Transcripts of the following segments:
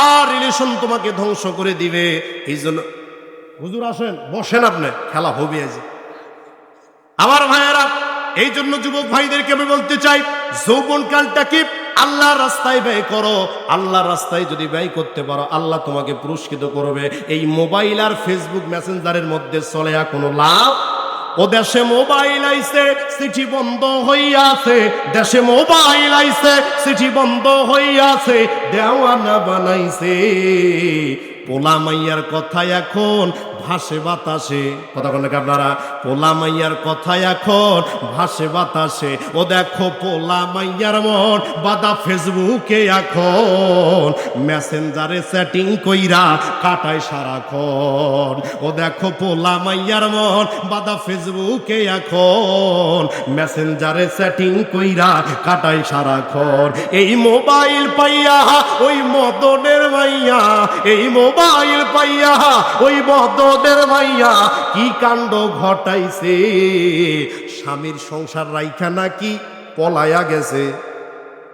আর relation তোমাকে ধ্বংস করে দিবে। এই জন্য হুজুর আসেন, বসেন আপনি, খেলা হবে আমার ভাইয়েরা, এই জন্য যুবক ভাইদেরকে আমি বলতে চাই, যৌবন কালটাকে আল্লাহর রাস্তায় ব্যয় করো। আল্লাহর রাস্তায় যদি ব্যয় করতে পারো, আল্লাহ তোমাকে পুরস্কৃত করবে। এই মোবাইল আর ফেসবুক মেসেঞ্জারের মধ্যে চলে কোনো লাভ ও দেশে মোবাইল আইছে, চিঠি বন্ধ হইয়াছে। দেশে মোবাইল আইছে, চিঠি বন্ধ হইয়াছে, দেওয়ানা বানাইছে। পোলা মাইয়ার কথা এখন ভাসে বাতাসে। কথা বলেন আপনারা? পোলা মাইয়ার কথা এখন ভাসে বাতাসে। ও দেখো পোলা মাইয়ার মন বাদা ফেসবুকে এখন। মেসেঞ্জারে সেটিং কইরা কাটায় সারাক্ষণ। ও দেখো পোলা মাইয়ার মন বাদা ফেসবুকে এখন। মেসেঞ্জারে সেটিং কইরা কাটায় সারাক্ষণ। এই মোবাইল পাইয়া, ওই মদনের মাইয়া, এই মোবাইল পাইয়া ওই বদদের ভাইয়া কি কাণ্ড ঘটাইছে? স্বামীর সংসার রাইখা নাকি পলায়া গেছে।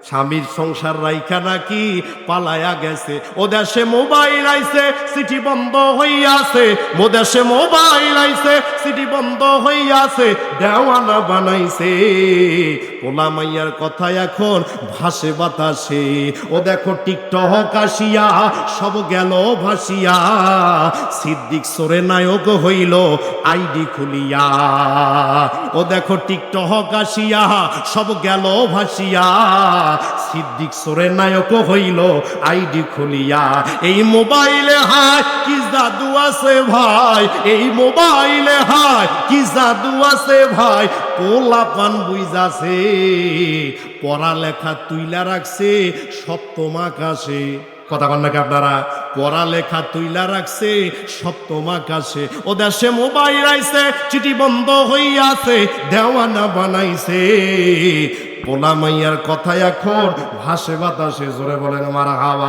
স্বামীর সংসার রাইখা নাকি পালায়া গেছে। ও দেশে মোবাইল আইছে, সিটি বন্ধ হইয়াছে। মো দেশে মোবাইল আইছে, সিটি বন্ধ হইয়াছে। দেওয়ানা বানাইছে। পোলা মাইয়ার কথা এখন ভাসে বাতাসে। ও দেখো টিকটক আসিয়া, সব গেল ভাসিয়া। সিদ্দিক সোরে নায়ক হইল, আইডি খুলিয়া। ও দেখো টিকটক আসিয়া, সব গেল ভাসিয়া। সিদ্দিক সোরে নায়ক হইল আইডি খুলিয়া। এই মোবাইলে হায়, কি জাদু আছে ভাই? এই মোবাইলে হায়, কি জাদু আছে ভাই? পোলা পান বুঝাছে পড়ালেখা তুইলা রাখছে, সপ্তম আকাশে। কথা কন নাকি আপনারা? পড়ালেখা তুইলা রাখছে, সপ্তম আকাশে। ও দেশে মোবাইল আইছে, চিঠি বন্ধ হইয়াছে, দেওয়ানা বানাইছে। পোলা মাইয়ার কথা এখন ভাসে বাতাসে জোরে বলেন আমার হাওয়া